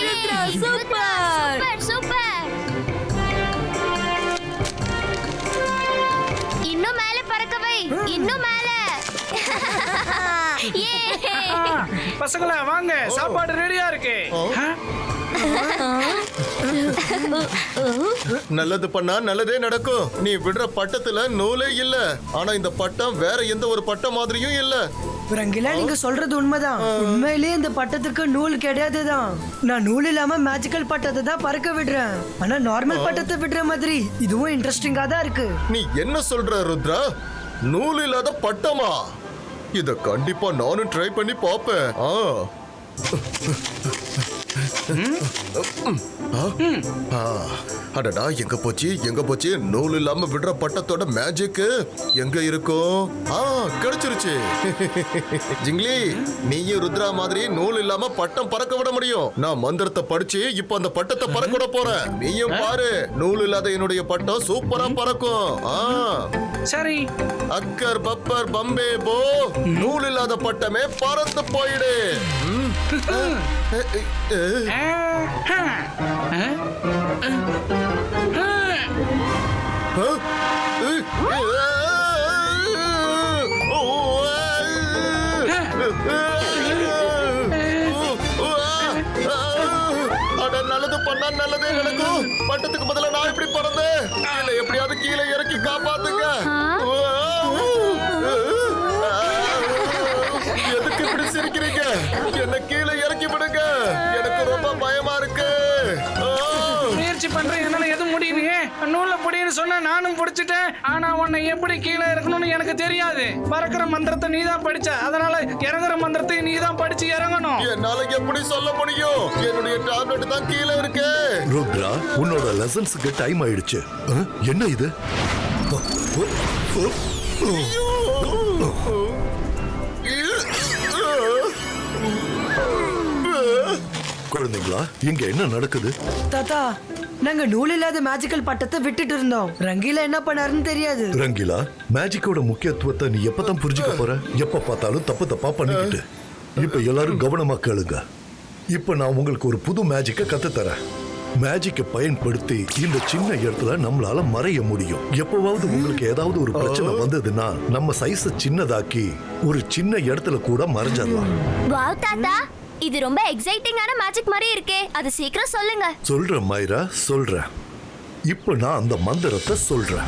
Rudra super super super இன்னும் மேல பறக்க வை இன்னும் மேல ஏ பசங்களா வாங்க சாப்பாடு ரெடியா இருக்கு? நல்லது பண்ணா நல்லதே நடக்கும். நீ விடுற பட்டத்துல நூலே இல்ல. ஆனா இந்த பட்டம் வேற எந்த ஒரு பட்டம் மாதிரியும் இல்ல. ரங்கிலா நீங்க சொல்றது உண்மைதான். உண்மையிலேயே இந்த பட்டத்துக்கு நூல் கிடையாதுதான். நான் நூல் இல்லாம மேஜிக்கல் பட்டத்தை தான் பறக்க விடுறேன். ஆனா நார்மல் பட்டத்தை விடுற மாதிரி இதுவும் இன்ட்ரெஸ்டிங்கா தான் இருக்கு. நீ என்ன சொல்ற ருத்ரா? நூல் இல்லாத பட்டமா? இத கண்டிப்பா நானும் ட்ரை பண்ணி பாப்பேன் ஆ. அடடா எங்க போச்சு? எங்க போச்சு? நூல் இல்லாம விடுற பட்டத்தோட மேஜிக் எங்க இருக்கும் ஆ கிடைச்சிருச்சு. ஜிங்லி நீயும் ருத்ரா மாதிரி நூல் இல்லாம பட்டம் பறக்க விட முடியும். நான் மந்திரத்தை படிச்சு இப்ப அந்த பட்டத்தை பறக்க விட போறேன். நீயும் பாரு நூல் இல்லாத என்னுடைய பட்டம் சூப்பரா பறக்கும். ஆ. சரி. அக்கர் பப்பர் பம்பே போ. நூல் இல்லாத பட்டமே பறந்து போயிடு. நல்லது பண்ணா நல்லதே நடக்கும். பட்டத்துக்கு பதிலா நான் இப்படி பறந்தேன். எப்படியாவது கீழே இறக்கி காப்பாத்துங்க. என்ன கீழே இறக்கி விடுங்க. எனக்கு ரொம்ப பயமா இருக்கு. முயற்சி பண்றேன். என்னால எதுவும் முடியலையே. நூல்ல புடின்னு சொன்னா நானும் புடிச்சிட்டேன். ஆனா உன்னை எப்படி கீழே இருக்கணும்னு எனக்கு தெரியாது. பறக்கிற மந்திரத்தை நீ தான் படிச்ச. அதனால இறங்குற மந்திரத்தை நீ தான் படிச்சு இறங்கணும். என்னால எப்படி சொல்ல முடியும்? என்னுடைய டேப்லெட் தான் கீழே இருக்கு. ருத்ரா உன்னோட லெசன்ஸுக்கு டைம் ஆயிடுச்சு. என்ன இது? குழந்தைங்களா இங்க என்ன நடக்குது? தாத்தா நாங்க நூல் இல்லாத மேஜிக்கல் பட்டத்தை விட்டுட்டு இருந்தோம். ரங்கிலா என்ன பண்ணாருன்னு தெரியாது. ரங்கிலா மேஜிக்கோட முக்கியத்துவத்தை நீ எப்பதான் புரிஞ்சுக்க போற? எப்ப பார்த்தாலும் தப்பு தப்பா பண்ணிக்கிட்டு. இப்ப எல்லாரும் கவனமா கேளுங்க. இப்ப நான் உங்களுக்கு ஒரு புது மேஜிக்கை கத்து தரேன் மேஜிக்கை பயன்படுத்தி இந்த சின்ன இடத்துல நம்மளால மறைய முடியும். எப்பவாவது உங்களுக்கு ஏதாவது ஒரு பிரச்சனை வந்ததுன்னா நம்ம சைஸ சின்னதாக்கி ஒரு சின்ன இடத்துல கூட மறைஞ்சிடலாம். வாவ் தாத்தா. இது ரொம்ப எக்ஸைட்டிங்கான மேஜிக் மாதிரி இருக்கே. அது சீக்கிரம் சொல்லுங்க. சொல்றேன் மைரா சொல்றேன். இப்ப நான் அந்த மந்திரத்தை சொல்றேன்.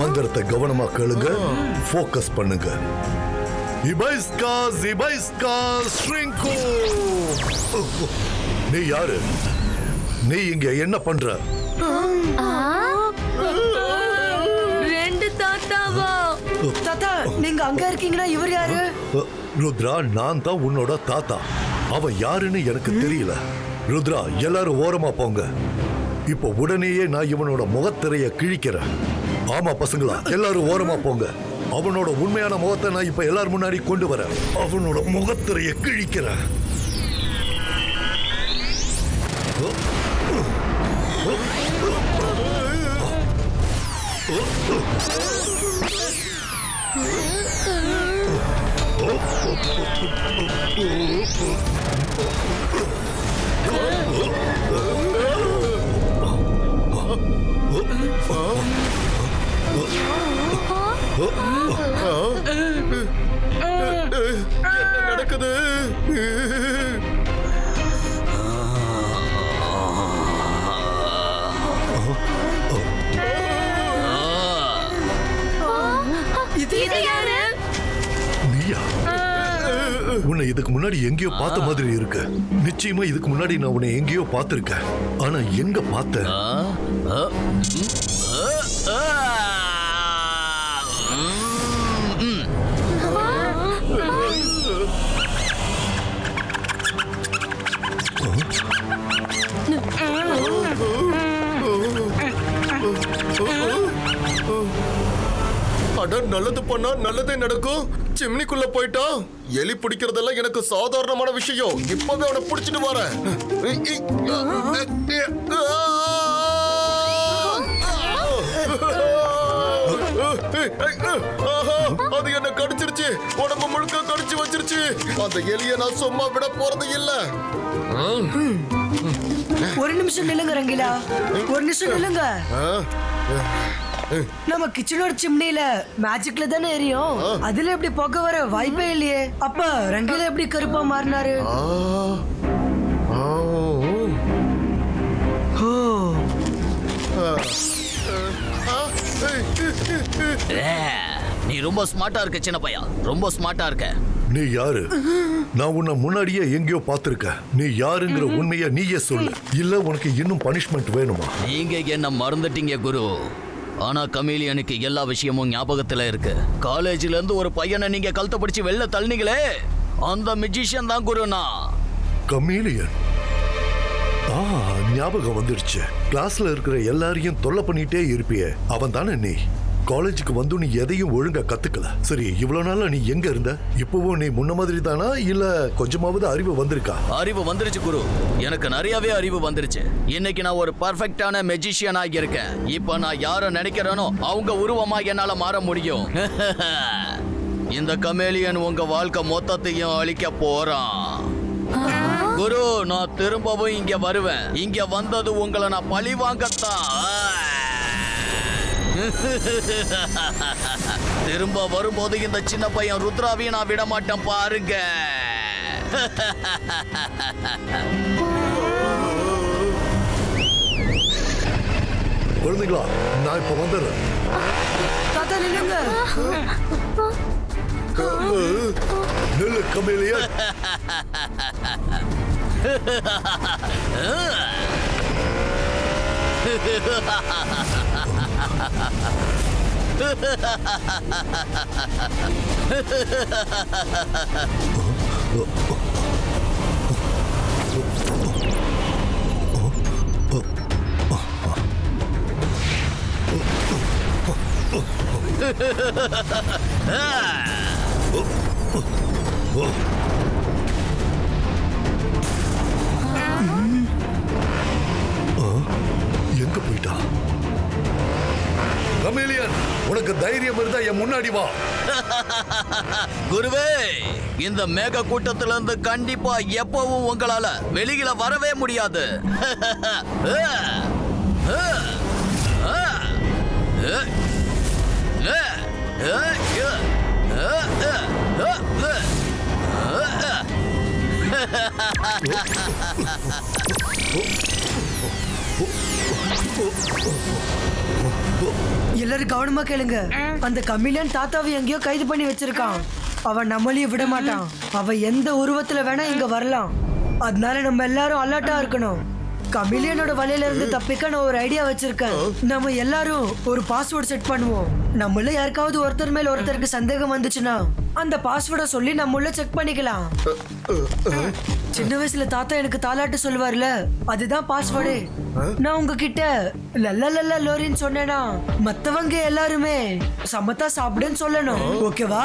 மந்திரத்தை கவனமா கேளுங்க ஃபோக்கஸ் பண்ணுங்க. இபைஸ்கா இபைஸ்கா ஸ்ரிங்கோ. நீ யாரு? நீ இங்க என்ன பண்ற? ரெண்டு தாத்தாவா? தாத்தா நீங்க அங்க இருக்கீங்கன்னா இவர் யாரு? ருத்ரா நான் தான் உன்னோட தாத்தா. அவன் யாருன்னு எனக்கு தெரியல. ருத்ரா எல்லாரும் ஓரமா போங்க. இப்போ உடனேயே நான் இவனோட முகத்திரைய கிழிக்கிறேன். ஆமா பசங்களா எல்லாரும் ஓரமா போங்க. அவனோட உண்மையான முகத்தை நான் இப்ப எல்லாரும் முன்னாடி கொண்டு வரேன். அவனோட முகத்திரைய கிழிக்கிறேன். என்ன உன்னை இதுக்கு முன்னாடி எங்கேயோ பார்த்த மாதிரி இருக்கு. நிச்சயமா இதுக்கு முன்னாடி நான் உன்னை எங்கேயோ பார்த்திருக்கேன். ஆனா எங்க பார்த்தேன் அட நல்லது பண்ணா நல்லதே நடக்கும். சிம்னிக்குள்ள போயிட்டா? எலி பிடிக்கிறதெல்லாம் எனக்கு சாதாரணமான விஷயம். இப்பவே அவனை பிடிச்சிட்டு வரேன் அது என்ன கடிச்சிருச்சு? உடம்பு முழுக்க கடிச்சு வச்சிருச்சு. அந்த எலிய நான் சும்மா விட போறது இல்ல. ஒரு நிமிஷம் நில்லுங்க ரங்கிலா. ஒரு நிமிஷம் நில்லுங்க? நம்ம கிச்சனோட சிம்னில மேஜிக்ல தானே எரியும். அதுல எப்படி புகை வர வாய்ப்பே இல்லையே. அப்ப ரங்கிலா எப்படி கருப்பா மாறினாரு? நீ ரொம்ப ஸ்மார்ட்டா இருக்க சின்ன பையா. ரொம்ப ஸ்மார்ட்டா இருக்க. நீ யாரு? நான் உன்னை முன்னாடியே எங்கேயோ பார்த்திருக்கேன் நீ யாருங்கிற உண்மையை நீயே சொல்லு. இல்ல உனக்கு இன்னும் பனிஷ்மெண்ட் வேணுமா? நீங்க என்ன மறந்துட்டீங்க குரு? ஆனா கமீலியனுக்கு எல்லா விஷயமும் ஞாபகத்துல இருக்கு. காலேஜ்ல இருந்து ஒரு பையனை நீங்க கழுத்தை பிடிச்சு வெளில தள்ளினீங்களே? அந்த மியூசிஷியன் தான் குருனா. நான் கமீலியன். ஆ ஞாபகம் வந்துருச்சு. கிளாஸ்ல இருக்கிற எல்லாரையும் தொல்லை பண்ணிட்டே இருப்பியே. அவன் தானே நீ? காலேஜுக்கு வந்து நீ எதையும் ஒழுங்கா கத்துக்கல. சரி இவ்வளவு நாளா நீ எங்க இருந்த? இப்பவும் நீ முன்ன மாதிரி தானா? இல்ல கொஞ்சமாவது அறிவு வந்திருக்கா? அறிவு வந்துருச்சு குரு. எனக்கு நிறையவே அறிவு வந்துருச்சு. இன்னைக்கு நான் ஒரு பர்ஃபெக்டான மெஜிஷியன் ஆகி இருக்கேன் இப்போ நான் யாரை நினைக்கிறேனோ அவங்க உருவமா என்னால மாற முடியும். இந்த கமேலியன் உங்க வாழ்க்கை மொத்தத்தையும் அழிக்க போறான். குரு நான் திரும்பவும் இங்க வருவேன். இங்க வந்தது உங்களை நான் பழி வாங்கத்தான் திரும்ப வரும்போது இந்த சின்ன பையன் ருத்ராவையும் நான் விட மாட்டேன் பாருங்க. குழந்தைங்களா நான் இப்ப வந்துடுறேன். நெல்லு கமேலியன் எங்க கமேலியன் உனக்கு தைரியம் இருந்தா என் முன்னாடி வா. குருவே இந்த மேக கூட்டத்துல இருந்து கண்டிப்பா எப்பவும் உங்களால வெளியில வரவே முடியாது. எல்லாரும் கவனமா கேளுங்க. அந்த கமிலியன் தாத்தாவை எங்கேயோ கைது பண்ணி வச்சிருக்கான். அவன் நம்மளையும் விட மாட்டான். அவன் எந்த உருவத்துல வேணா இங்க வரலாம். அதனால நம்ம எல்லாரும் அலர்ட்டா இருக்கணும். கமிலியனோட வலையில இருந்து தப்பிக்க நான் ஒரு ஐடியா வச்சிருக்கேன். நம்ம எல்லாரும் ஒரு பாஸ்வேர்ட் செட் பண்ணுவோம். நம்மள யாருக்காவது ஒருத்தர் மேல ஒருத்தருக்கு சந்தேகம் வந்துச்சுன்னா அந்த பாஸ்வேர்டை சொல்லி நம்ம உள்ள செக் பண்ணிக்கலாம். சின்ன வயசுல தாத்தா எனக்கு தாலாட்டு சொல்லுவார்ல அதுதான் பாஸ்வேர்டு நான் உங்ககிட்ட லல்ல லல்ல லோரின்னு சொன்னேனா மத்தவங்க எல்லாருமே சமத்தா சாப்பிடுன்னு சொல்லணும். ஓகேவா?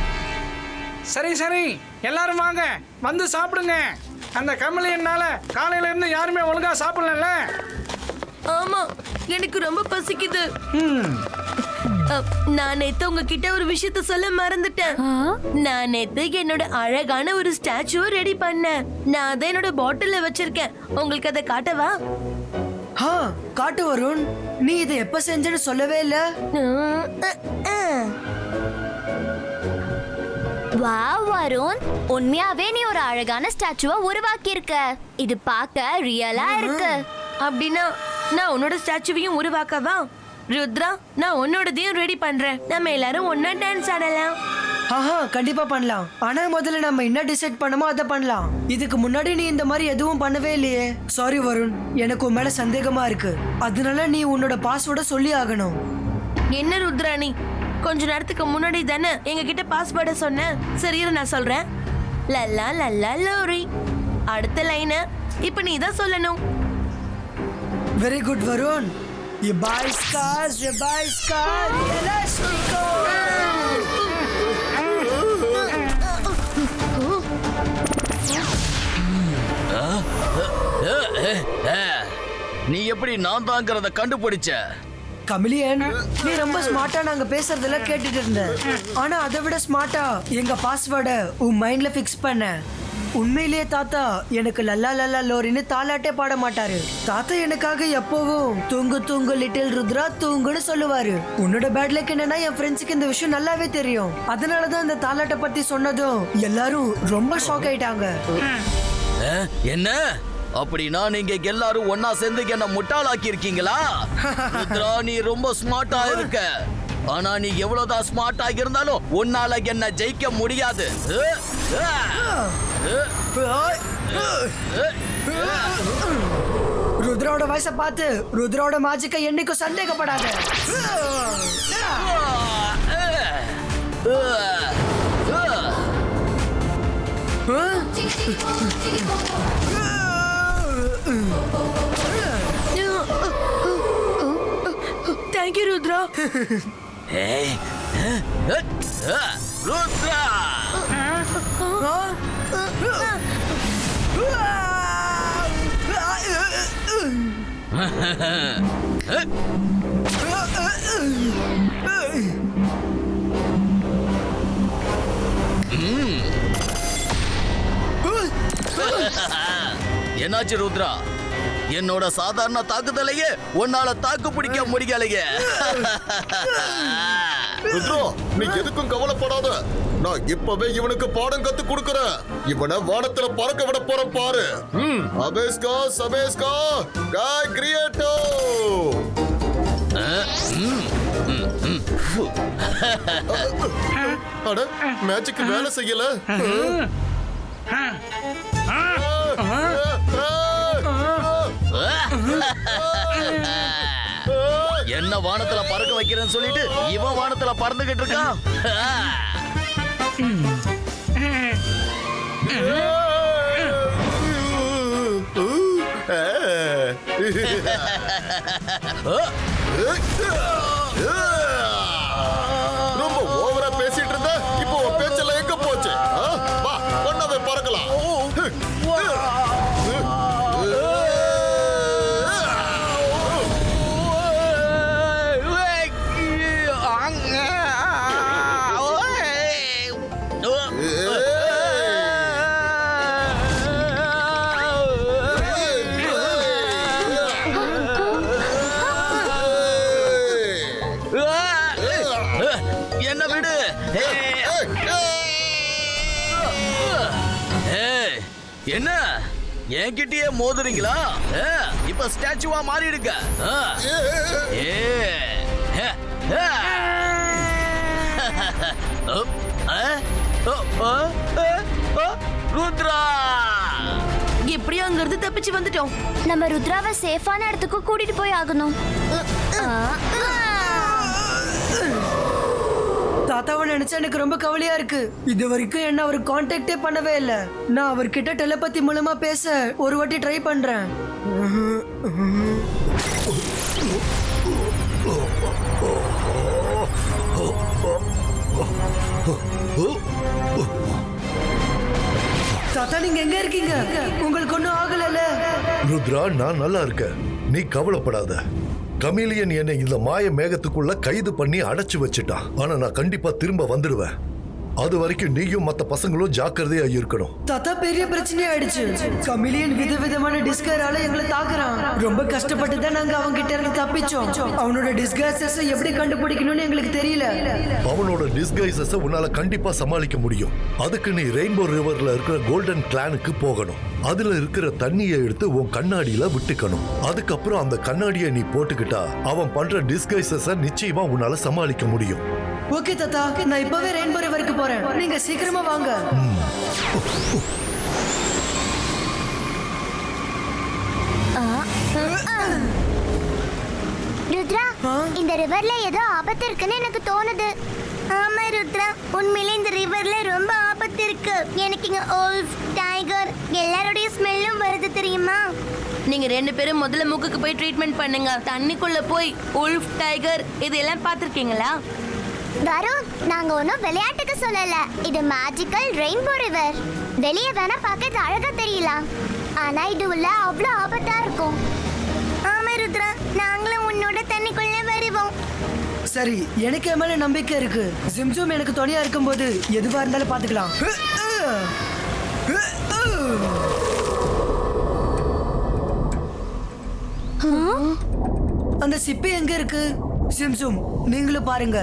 சரி சரி. எல்லாரும் வாங்க. வந்து சாப்பிடுங்க. அந்த கமலியனால காலையில இருந்து யாருமே ஒழுங்கா சாப்பிடல ஆமா எனக்கு ரொம்ப பசிக்குது. நான் நேத்து உங்ககிட்ட ஒரு விஷயத்த சொல்ல மறந்துட்டேன். நான் நேத்து என்னோட அழகான ஒரு ஸ்டாச்சுவை ரெடி பண்ணேன். நான் அதை என்னோட பாட்டில்ல வச்சிருக்கேன். உங்களுக்கு அதை காட்டவா? ஆ காட்டு வருண். நீ இதை எப்ப செஞ்சேன்னு சொல்லவே இல்ல. வா வருண் உண்மையாவே நீ ஒரு அழகான ஸ்டாச்சுவா உருவாக்கி இருக்க இது பார்க்க ரியலா இருக்கு. அப்படின்னா நான் உன்னோட ஸ்டாச்சுவையும் உருவாக்கவா? ருத்ரா நான் உன்னோடதையும் ரெடி பண்றேன். நம்ம எல்லாரும் ஒன்னா டான்ஸ் ஆடலாம். ஆஹா கண்டிப்பா பண்ணலாம். ஆனா முதல்ல நம்ம என்ன டிசைட் பண்ணமோ அதை பண்ணலாம். இதுக்கு முன்னாடி நீ இந்த மாதிரி எதுவும் பண்ணவே இல்லையே. சாரி வருண். எனக்கு உன் மேல சந்தேகமா இருக்கு. அதனால நீ உன்னோட பாஸ்வேர்டை சொல்லி ஆகணும். என்ன ருத்ராணி? கொஞ்ச நேரத்துக்கு முன்னாடி தானே எங்க கிட்ட பாஸ்வேர்டை சொன்னேன் சரி இரு நான் சொல்றேன் லல்லா லல்லா லோரி அடுத்த லைனை இப்ப நீ தான் சொல்லணும் வெரி குட் வருண் ये बाईस कार्स ये बाईस कार ये लक्ष्मी நீ எப்படி நான் தாங்கிறத கண்டுபிடிச்ச கமிலியன் நீ ரொம்ப ஸ்மார்ட்டா நாங்க பேசுறதுல கேட்டுட்டு இருந்த ஆனா அதை விட ஸ்மார்ட்டா எங்க பாஸ்வேர்டை உன் மைண்ட்ல ஃபிக்ஸ் பண்ண. உண்மையிலேயே தாத்தா எனக்கு லல்லா லல்லா லோரின்னு தாலாட்டே பாட மாட்டாரு. தாத்தா எனக்காக எப்பவும் தூங்கு தூங்கு லிட்டில் ருத்ரா தூங்குன்னு சொல்லுவாரு. உன்னோட பேட் லக் என்னன்னா என் ஃப்ரெண்ட்ஸுக்கு இந்த விஷயம் நல்லாவே தெரியும். அதனாலதான் இந்த தாலாட்டை பத்தி சொன்னதும் எல்லாரும் ரொம்ப ஷாக் ஆயிட்டாங்க. என்ன? அப்படின்னா நீங்க எல்லாரும் ஒன்னா சேர்ந்து என்ன முட்டாளாக்கி இருக்கீங்களா ருத்ரா நீ ரொம்ப ஸ்மார்ட்டா இருக்க ஆனா நீ எவ்வளவுதான் ஸ்மார்ட்டா இருந்தாலும் உன்னால என்ன ஜெயிக்க முடியாது ருத்ராவோட வயசை பார்த்து ருத்ராவோட மேஜிக்கை என்னைக்கும் சந்தேகப்படாத தேங்க்யூ ருத்ரா ஏய், அஹ், அஹ், அஹ், ருத்ரா என்னாச்சு ருத்ரா? என்னோட சாதாரண தாக்குதலையே உன்னால தாக்கு பிடிக்க முடியலையே. ருத்ரா நீ எதுக்கும் கவலைப்படாத. நான் இப்பவே இவனுக்கு பாடம் கத்து கொடுக்கறேன். இவனை வானத்துல பறக்க விட போறேன் பாரு. அபேஸ்கா சபேஸ்கா காய் கிரியேட்டோ. அட மேஜிக் வேலை செய்யல. என்ன வானத்துல பறக்க வைக்கிறேன்னு சொல்லிட்டு இவன் வானத்துல பறந்துகிட்டு இருக்கான். என்கிட்டயே மோதுறீங்களா? இப்ப ஸ்டாச்சுவா மாறிடுங்க. ருத்ரா. எப்படியோ அங்க இருந்து தப்பிச்சு வந்துட்டோம். நம்ம ருத்ராவை சேஃபான இடத்துக்கு கூட்டிட்டு போய் ஆகணும். தாத்தாவை நினைச்சா எனக்கு ரொம்ப கவலையா இருக்கு. இது வரைக்கும் என்ன அவர் கான்டாக்டே பண்ணவே இல்ல. நான் அவர்கிட்ட டெலபத்தி மூலமா பேச ஒரு வாட்டி ட்ரை பண்றேன். தாத்தா நீங்க எங்க இருக்கீங்க? உங்களுக்கு ஒன்றும் ஆகலல்ல? ருத்ரா நான் நல்லா இருக்கேன். நீ கவலைப்படாத. கமிலியன் என்னை இந்த மாய மேகத்துக்குள்ள கைது பண்ணி அடைச்சு வச்சுட்டான் ஆனா நான் கண்டிப்பா திரும்ப வந்துடுவேன். அது வரைக்கும் நீயும் மத்த பசங்களும் ஜாக்கிரதையா இருக்கணும். தாத்தா பெரிய பிரச்சனை ஆயிடுச்சு. கமிலியன் விதவிதமான டிஸ்கரால எங்களை தாக்குறான். ரொம்ப கஷ்டப்பட்டு தான் நாங்க அவங்க கிட்ட இருந்து தப்பிச்சோம். அவனோட டிஸ்கர்சஸ் எப்படி கண்டுபிடிக்கணும்னு எங்களுக்கு தெரியல. அவனோட டிஸ்கைசஸ உன்னால கண்டிப்பா சமாளிக்க முடியும். அதுக்கு நீ ரெயின்போ ரிவர்ல இருக்கிற கோல்டன் கிளானுக்கு போகணும். அதுல இருக்கிற தண்ணியை எடுத்து உன் கண்ணாடியில விட்டுக்கணும். அதுக்கப்புறம் அந்த கண்ணாடியை நீ போட்டுக்கிட்டா அவன் பண்ற டிஸ்கைசஸ நிச்சயமா உன்னால சமாளிக்க முடியும். ஓகே தாத்தா நான் இப்பவே ரெயின்போ ரிவருக்கு போறேன். நீங்க சீக்கிரமா வாங்க. ருத்ரா இந்த ரிவர்ல ஏதோ ஆபத்து இருக்குன்னு எனக்கு தோணுது. ஆமா ருத்ரா உண்மையிலே இந்த ரிவர்ல ரொம்ப ஆபத்து இருக்கு. எனக்கு இங்க ஓல்ஃப் டைகர் எல்லாருடைய ஸ்மெல்லும் வருது தெரியுமா? நீங்க ரெண்டு பேரும் முதல்ல மூக்குக்கு போய் ட்ரீட்மெண்ட் பண்ணுங்க. தண்ணிக்குள்ள போய் உல்ஃப் டைகர் இதெல்லாம் பார்த்திருக்கீங்களா? வருண் நாங்க ஒன்றும் விளையாட்டுக்கு சொல்லல. இது மேஜிக்கல் ரெயின்போ ரிவர் வெளியே வேணா பார்க்க இது அழகா தெரியலாம். ஆனா இது உள்ள அவ்வளோ ஆபத்தா இருக்கும். ஆமா ருத்ரா. நாங்களும் உன்னோட தண்ணிக்குள்ளே வருவோம். சரி எனக்கு என் மேல நம்பிக்கை இருக்கு. ஜிம்ஜும் எனக்கு துணையா இருக்கும்போது எதுவா இருந்தாலும் பாத்துக்கலாம் அந்த சிப்பி எங்க இருக்கு? சிம்சும் நீங்களும் பாருங்க.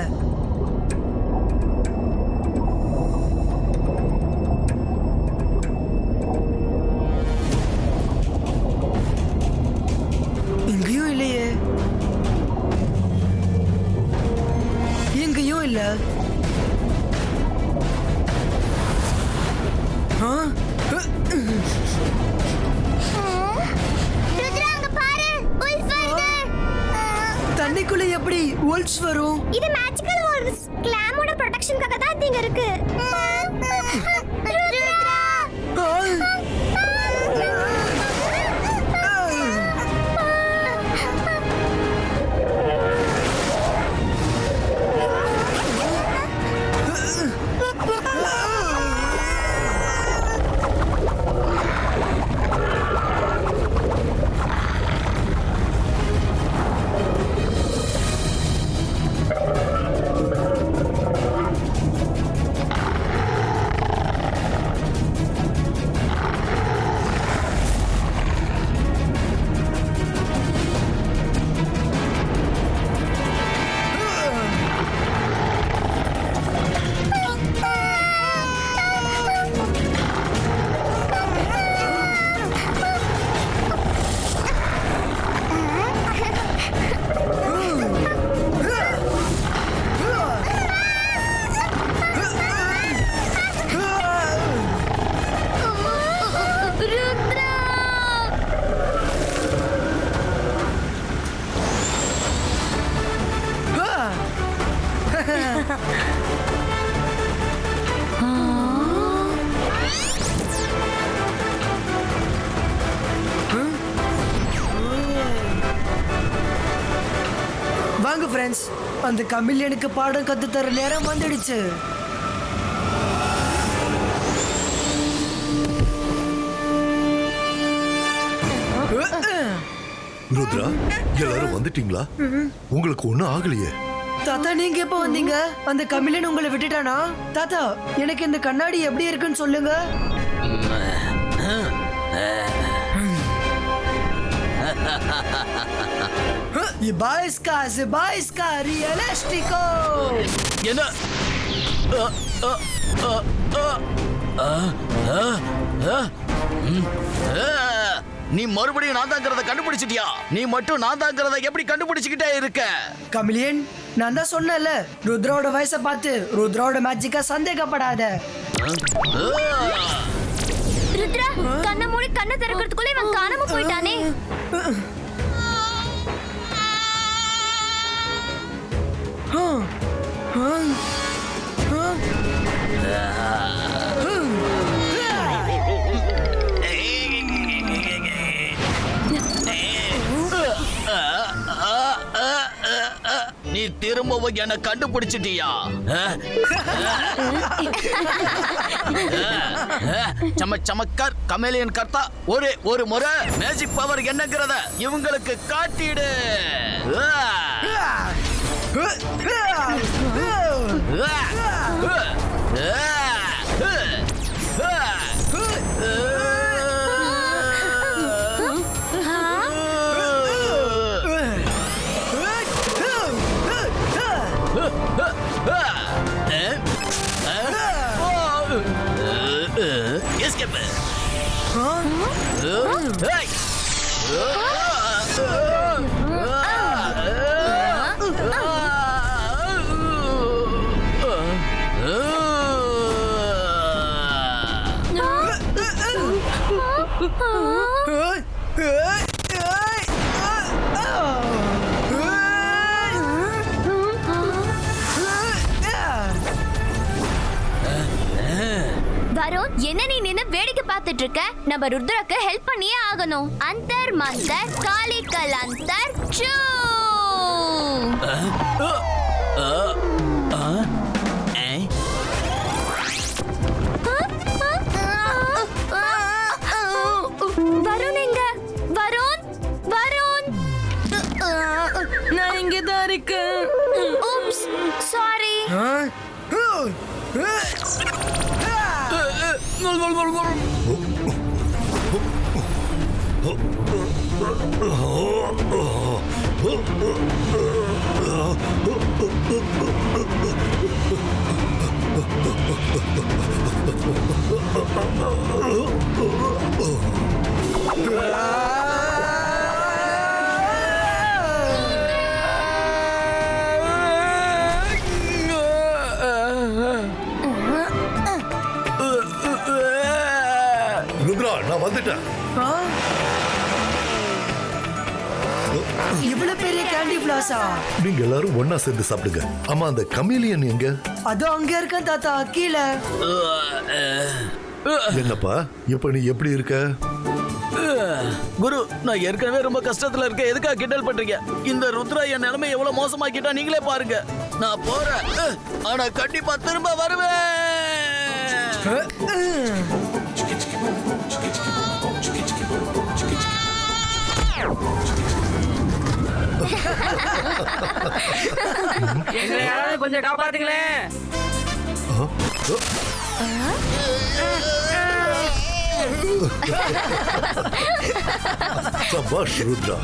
ஃப்ரெண்ட்ஸ் அந்த கமிலியனுக்கு பாடம் கத்து தர நேரம் வந்துடுச்சு. ருத்ரா எல்லாரும் வந்துட்டீங்களா? உங்களுக்கு ஒண்ணும் ஆகலையே. தாத்தா நீங்க எப்ப வந்தீங்க? அந்த கமிலியன் உங்களை விட்டுட்டானா? தாத்தா எனக்கு இந்த கண்ணாடி எப்படி இருக்குன்னு சொல்லுங்க. Ibaiska, Zibaiska, Realistico! என்ன. நீ மறுபடியும் நான் தாங்கிறத கண்டுபிடிச்சிட்டியா நீ மட்டும் நான் தாங்கிறத எப்படி கண்டுபிடிச்சுக்கிட்டே இருக்க கமிலியன் நான் தான் சொன்னேன்ல ருத்ராவோட வயசை பார்த்து ருத்ராவோட மேஜிக்கா சந்தேகப்படாத ருத்ரா கண்ணை மூடி கண்ணை திறக்கிறதுக்குள்ள இவன் காணாம போயிட்டானே ஆ, ஆ, ஆ. திரும்பவும் என்ன கண்டுபிடிச்சிட்டியா? சம சமக்கார் கமேலியன் கர்த்தா ஒரு ஒரு முறை மேஜிக் பவர் என்னங்கிறத இவங்களுக்கு காட்டிடு. வருண் என்ன நீ நின்னு வேடிக்கை பார்த்துட்டு இருக்க நம்ம ருத்ரக்கு ஹெல்ப் பண்ணியே ஆகணும். அந்தர் மந்தர் காளிக்கல் அந்தர் சூ. வருண் எங்க? வருண்? வருண்? நான் இங்கே தான் இருக்கேன். ருத்ரா நான் வந்துட்டேன். இவ்வளவு பெரிய கேண்டி பிளாஸா நீங்க எல்லாரும் ஒண்ணா சேர்ந்து சாப்பிடுங்க. ஆமா அந்த கமீலியன் எங்க? அதோ அங்க இருக்கேன் தாத்தா கீழே. என்னப்பா இப்ப நீ எப்படி இருக்க? குரு நான் ஏற்கனவே ரொம்ப கஷ்டத்துல இருக்கேன். எதுக்காக கிண்டல் பண்றீங்க? இந்த ருத்ரா என் நிலைமை எவ்வளவு மோசமாக்கிட்டா நீங்களே பாருங்க. நான் போறேன். ஆனா கண்டிப்பா திரும்ப வருவேன். எங்களை யாராவது கொஞ்சம் காப்பாத்துங்களேன் சபாஷ் ருத்ரா.